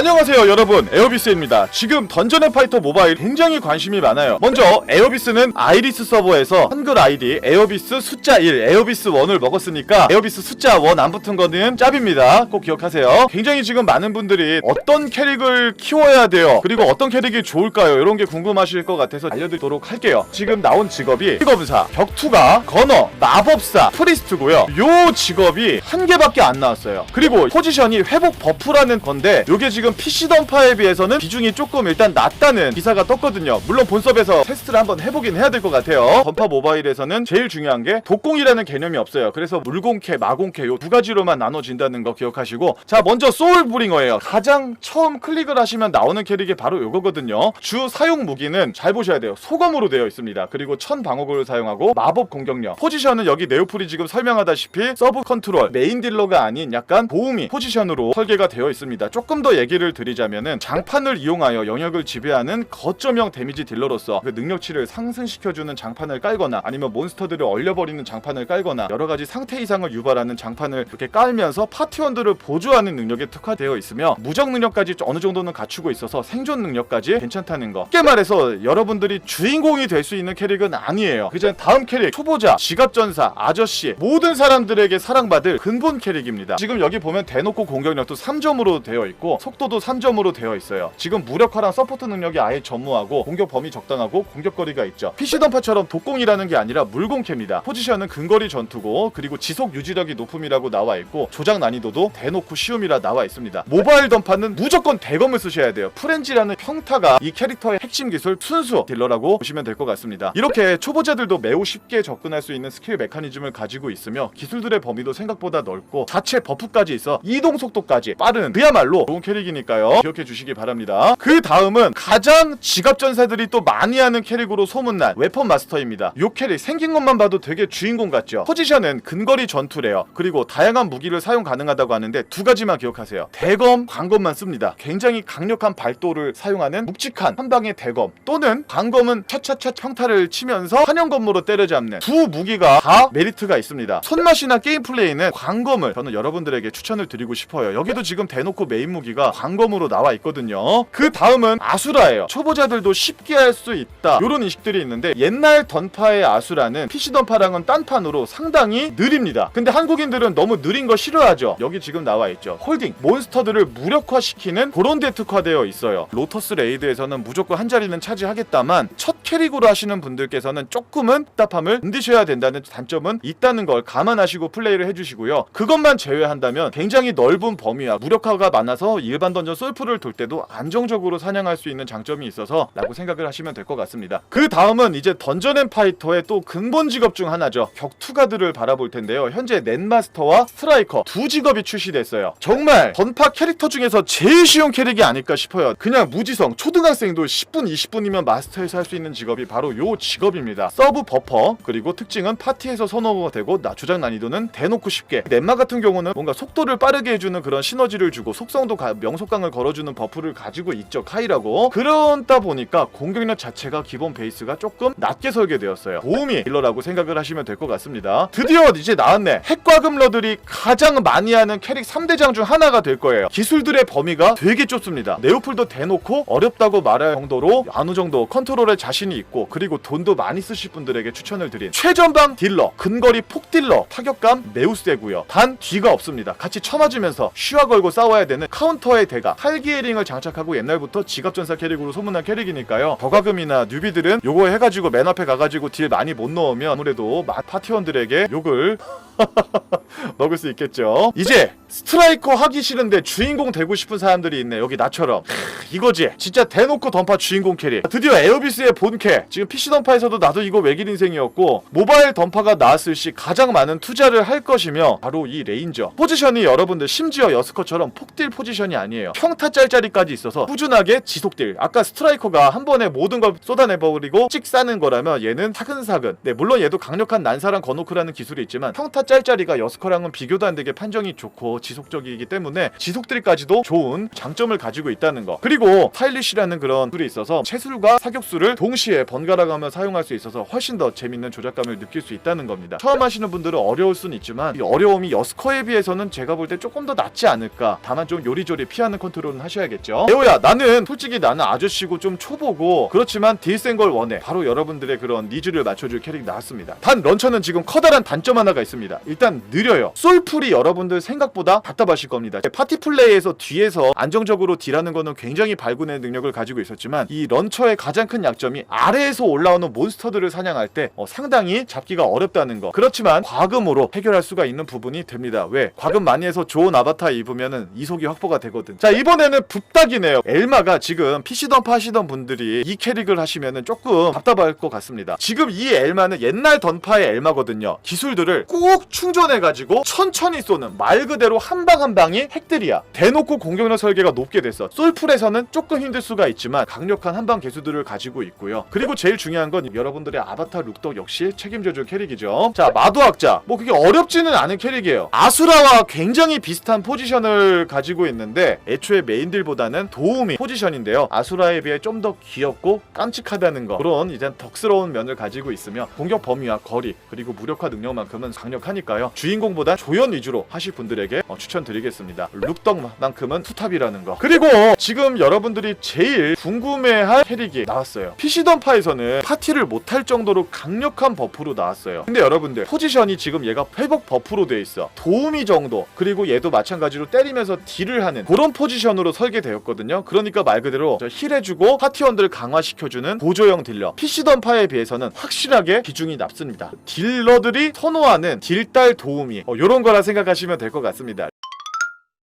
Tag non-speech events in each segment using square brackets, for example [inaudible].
안녕하세요 여러분. 에어비스입니다. 지금 던전의 파이터 모바일 굉장히 관심이 많아요. 먼저 에어비스는 아이리스 서버에서 한글 아이디 에어비스 숫자 1 에어비스 1을 먹었으니까 에어비스 숫자 1 안 붙은 거는 짭입니다. 꼭 기억하세요. 굉장히 지금 많은 분들이 어떤 캐릭을 키워야 돼요 그리고 어떤 캐릭이 좋을까요? 이런 게 궁금하실 것 같아서 알려드리도록 할게요. 지금 나온 직업이 직업사 격투가 건어 마법사 프리스트고요. 요 직업이 한 개밖에 안 나왔어요. 그리고 포지션이 회복 버프라는 건데 요게 지금 PC 던파에 비해서는 비중이 조금 일단 낮다는 기사가 떴거든요. 물론 본섭에서 테스트를 한번 해보긴 해야 될 것 같아요. 던파 모바일에서는 제일 중요한 게 독공이라는 개념이 없어요. 그래서 물공캐 마공캐 요 두 가지로만 나눠진다는 거 기억하시고. 자 먼저 소울브링어예요. 가장 처음 클릭을 하시면 나오는 캐릭이 바로 요거거든요. 주 사용 무기는 잘 보셔야 돼요. 소검으로 되어 있습니다. 그리고 천 방어구를 사용하고 마법 공격력. 포지션은 여기 네오플이 지금 설명하다시피 서브 컨트롤 메인 딜러가 아닌 약간 보호미 포지션으로 설계가 되어 있습니다. 조금 더 얘기를 드리자면은 장판을 이용하여 영역을 지배하는 거점형 데미지 딜러로서 그 능력치를 상승시켜주는 장판을 깔거나 아니면 몬스터들을 얼려버리는 장판을 깔거나 여러 가지 상태 이상을 유발하는 장판을 이렇게 깔면서 파티원들을 보조하는 능력에 특화되어 있으며 무적 능력까지 어느 정도는 갖추고 있어서 생존 능력까지 괜찮다는 거. 쉽게 말해서 여러분들이 주인공이 될 수 있는 캐릭은 아니에요. 그전 다음 캐릭 초보자, 지갑전사, 아저씨 모든 사람들에게 사랑받을 근본 캐릭입니다. 지금 여기 보면 대놓고 공격력도 3점으로 되어 있고 속도 도 3점으로 되어 있어요. 지금 무력화랑 서포트 능력이 아예 전무하고 공격 범위 적당하고 공격 거리가 있죠. PC 던파처럼 독공이라는 게 아니라 물공캐입니다. 포지션은 근거리 전투고 그리고 지속 유지력이 높음이라고 나와 있고 조작 난이도도 대놓고 쉬움이라 나와 있습니다. 모바일 던파는 무조건 대검을 쓰셔야 돼요. 프렌지라는 평타가 이 캐릭터의 핵심 기술 순수 딜러라고 보시면 될 것 같습니다. 이렇게 초보자들도 매우 쉽게 접근할 수 있는 스킬 메커니즘을 가지고 있으며 기술들의 범위도 생각보다 넓고 자체 버프까지 있어 이동 속도까지 빠른 그야말로 좋은 캐릭이니 까요. 기억해 주시기 바랍니다. 그 다음은 가장 지갑 전사들이 또 많이 하는 캐릭으로 소문난 웨펀 마스터입니다. 요 캐릭 생긴 것만 봐도 되게 주인공 같죠. 포지션은 근거리 전투래요. 그리고 다양한 무기를 사용 가능하다고 하는데 두 가지만 기억하세요. 대검, 광검만 씁니다. 굉장히 강력한 발도를 사용하는 묵직한 한 방의 대검 또는 광검은 차차차 평타를 치면서 환영검으로 때려잡는 두 무기가 다 메리트가 있습니다. 손맛이나 게임 플레이는 광검을 저는 여러분들에게 추천을 드리고 싶어요. 여기도 지금 대놓고 메인 무기가 광 검으로 나와 있거든요. 그 다음은 아수라예요. 초보자들도 쉽게 할 수 있다. 이런 인식들이 있는데 옛날 던파의 아수라는 PC 던파랑은 딴 판으로 상당히 느립니다. 근데 한국인들은 너무 느린 거 싫어하죠. 여기 지금 나와 있죠. 홀딩 몬스터들을 무력화시키는 그런 데 특화되어 있어요. 로터스 레이드에서는 무조건 한 자리는 차지하겠다만 첫 캐릭으로 하시는 분들께서는 조금은 답답함을 견디셔야 된다는 단점은 있다는 걸 감안하시고 플레이를 해주시고요. 그것만 제외한다면 굉장히 넓은 범위와 무력화가 많아서 일반 던전 솔프를 돌 때도 안정적으로 사냥할 수 있는 장점이 있어서 라고 생각을 하시면 될 것 같습니다. 그 다음은 이제 던전 앤 파이터의 또 근본 직업 중 하나죠. 격투가들을 바라볼 텐데요. 현재 넷마스터와 스트라이커 두 직업이 출시됐어요. 정말 던파 캐릭터 중에서 제일 쉬운 캐릭이 아닐까 싶어요. 그냥 무지성 초등학생도 10분 20분이면 마스터에서 할 수 있는 직업이 바로 요 직업입니다. 서브 버퍼 그리고 특징은 파티에서 선호가 되고 나 조작 난이도는 대놓고 쉽게 넷마 같은 경우는 뭔가 속도를 빠르게 해주는 그런 시너지를 주고 속성도 가- 명 속강을 걸어주는 버프를 가지고 있죠 카이라고. 그러다 보니까 공격력 자체가 기본 베이스가 조금 낮게 설계되었어요. 도움이 딜러라고 생각을 하시면 될 것 같습니다. 드디어 이제 나왔네. 핵과 금러들이 가장 많이 하는 캐릭 3대장 중 하나가 될 거예요. 기술들의 범위가 되게 좁습니다. 네오플도 대놓고 어렵다고 말할 정도로 어느 정도 컨트롤에 자신이 있고 그리고 돈도 많이 쓰실 분들에게 추천을 드린 최전방 딜러 근거리 폭 딜러 타격감 매우 세고요. 단 뒤가 없습니다. 같이 쳐맞으면서 쉬와 걸고 싸워야 되는 카운터의 대가 팔기에링을 장착하고 옛날부터 지갑전사 캐릭으로 소문난 캐릭이니까요 버가금이나 뉴비들은 요거 해가지고 맨 앞에 가가지고 딜 많이 못 넣으면 아무래도 마- 파티원들에게 욕을 [laughs] 먹을 수 있겠죠. 이제 스트라이커 하기 싫은데 주인공 되고 싶은 사람들이 있네. 여기 나처럼. 크, 이거지. 진짜 대놓고 던파 주인공 캐릭. 드디어 에어비스의 본캐. 지금 PC 던파에서도 나도 이거 외길 인생이었고 모바일 던파가 나왔을 시 가장 많은 투자를 할 것이며 바로 이 레인저. 포지션이 여러분들 심지어 여스커처럼 폭딜 포지션이 아니에요. 평타 짤짤이까지 있어서 꾸준하게 지속딜. 아까 스트라이커가 한 번에 모든 걸 쏟아내버리고 찍 싸는 거라면 얘는 사근사근. 네, 물론 얘도 강력한 난사랑 거노크라는 기술이 있지만 평타 짤짤이가 여스커랑은 비교도 안 되게 판정이 좋고 지속적이기 때문에 지속딜까지도 좋은 장점을 가지고 있다는 거. 그리고 스타일리시라는 그런 툴이 있어서 채술과 사격수를 동시에 번갈아가며 사용할 수 있어서 훨씬 더 재밌는 조작감을 느낄 수 있다는 겁니다. 처음 하시는 분들은 어려울 수는 있지만 이 어려움이 여스커에 비해서는 제가 볼 때 조금 더 낫지 않을까. 다만 좀 요리조리 피하는 하는 컨트롤은 하셔야겠죠? 에오야 나는 솔직히 나는 아저씨고 좀 초보고 그렇지만 딜센 걸 원해. 바로 여러분들의 그런 니즈를 맞춰줄 캐릭 나왔습니다. 단 런처는 지금 커다란 단점 하나가 있습니다. 일단 느려요. 솔풀이 여러분들 생각보다 답답하실 겁니다. 파티 플레이에서 뒤에서 안정적으로 딜하는 거는 굉장히 발군의 능력을 가지고 있었지만 이 런처의 가장 큰 약점이 아래에서 올라오는 몬스터들을 사냥할 때 어, 상당히 잡기가 어렵다는 거. 그렇지만 과금으로 해결할 수가 있는 부분이 됩니다. 왜? 과금 많이 해서 좋은 아바타 입으면은 이속이 확보가 되거든 자 이번에는 붓닥이네요. 엘마가 지금 PC던 파시던 분들이 이 캐릭을 하시면은 조금 답답할 것 같습니다. 지금 이 엘마는 옛날 던파의 엘마거든요. 기술들을 꾹 충전해가지고 천천히 쏘는 말 그대로 한 방 한 방이 핵들이야. 대놓고 공격력 설계가 높게 됐어. 솔풀에서는 조금 힘들 수가 있지만 강력한 한방 개수들을 가지고 있고요. 그리고 제일 중요한 건 여러분들의 아바타 룩덕 역시 책임져줄 캐릭이죠. 자 마도학자. 뭐 그게 어렵지는 않은 캐릭이에요. 아수라와 굉장히 비슷한 포지션을 가지고 있는데 애초에 메인딜보다는 도움이 포지션인데요. 아수라에 비해 좀 더 귀엽고 깜찍하다는 거. 그런 이제 덕스러운 면을 가지고 있으며 공격 범위와 거리 그리고 무력화 능력만큼은 강력하니까요. 주인공보다 조연 위주로 하실 분들에게 어, 추천드리겠습니다. 룩덕만큼은 투탑이라는 거. 그리고 지금 여러분들이 제일 궁금해할 캐릭이 나왔어요. PC던파에서는 파티를 못할 정도로 강력한 버프로 나왔어요. 근데 여러분들 포지션이 지금 얘가 회복 버프로 돼 있어. 도우미 정도 그리고 얘도 마찬가지로 때리면서 딜을 하는 그런 포지션으로 설계되었거든요. 그러니까 말 그대로 저 힐해주고 파티원들을 강화시켜주는 보조형 딜러. PC던파에 비해서는 확실하게 비중이 낮습니다. 딜러들이 선호하는 딜달 도우미. 어, 요런 거라 생각하시면 될 것 같습니다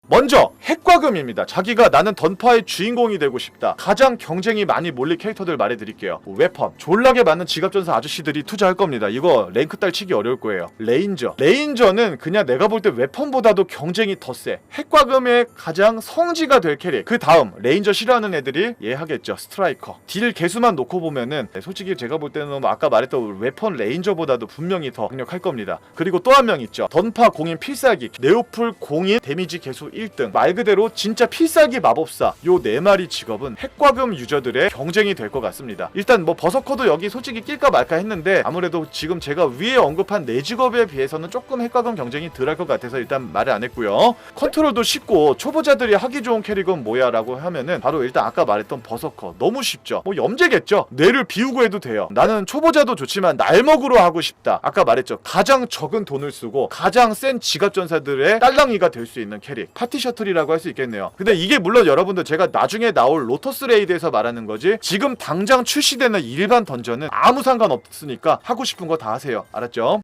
먼저 핵과금입니다. 자기가 나는 던파의 주인공이 되고 싶다. 가장 경쟁이 많이 몰릴 캐릭터들 말해드릴게요. 웨펀, 졸라게 많은 지갑전사 아저씨들이 투자할 겁니다. 이거 랭크 딸 치기 어려울 거예요. 레인저, 레인저는 그냥 내가 볼 때 웨펀보다도 경쟁이 더 세. 핵과금의 가장 성지가 될 캐릭. 그 다음 레인저 싫어하는 애들이 얘 하겠죠. 스트라이커. 딜 개수만 놓고 보면은 네, 솔직히 제가 볼 때는 뭐 아까 말했던 웨펀 레인저보다도 분명히 더 강력할 겁니다. 그리고 또 한 명 있죠. 던파 공인 필살기, 네오풀 공인 데미지 개수 1등. 말 그대로 진짜 필살기 마법사. 요 네 마리 직업은 핵과금 유저들의 경쟁이 될 것 같습니다. 일단 뭐 버서커도 여기 솔직히 낄까 말까 했는데 아무래도 지금 제가 위에 언급한 네 직업에 비해서는 조금 핵과금 경쟁이 덜할 것 같아서 일단 말을 안 했고요. 컨트롤도 쉽고 초보자들이 하기 좋은 캐릭은 뭐야 라고 하면은 바로 일단 아까 말했던 버서커. 너무 쉽죠? 뭐 염제겠죠? 뇌를 비우고 해도 돼요. 나는 초보자도 좋지만 날먹으로 하고 싶다. 아까 말했죠? 가장 적은 돈을 쓰고 가장 센 지갑 전사들의 딸랑이가 될 수 있는 캐릭 파티 셔틀이라고 할 수 있겠네요. 근데 이게 물론 여러분들 제가 나중에 나올 로터스 레이드에서 말하는 거지 지금 당장 출시되는 일반 던전은 아무 상관없으니까 하고 싶은 거 다 하세요. 알았죠?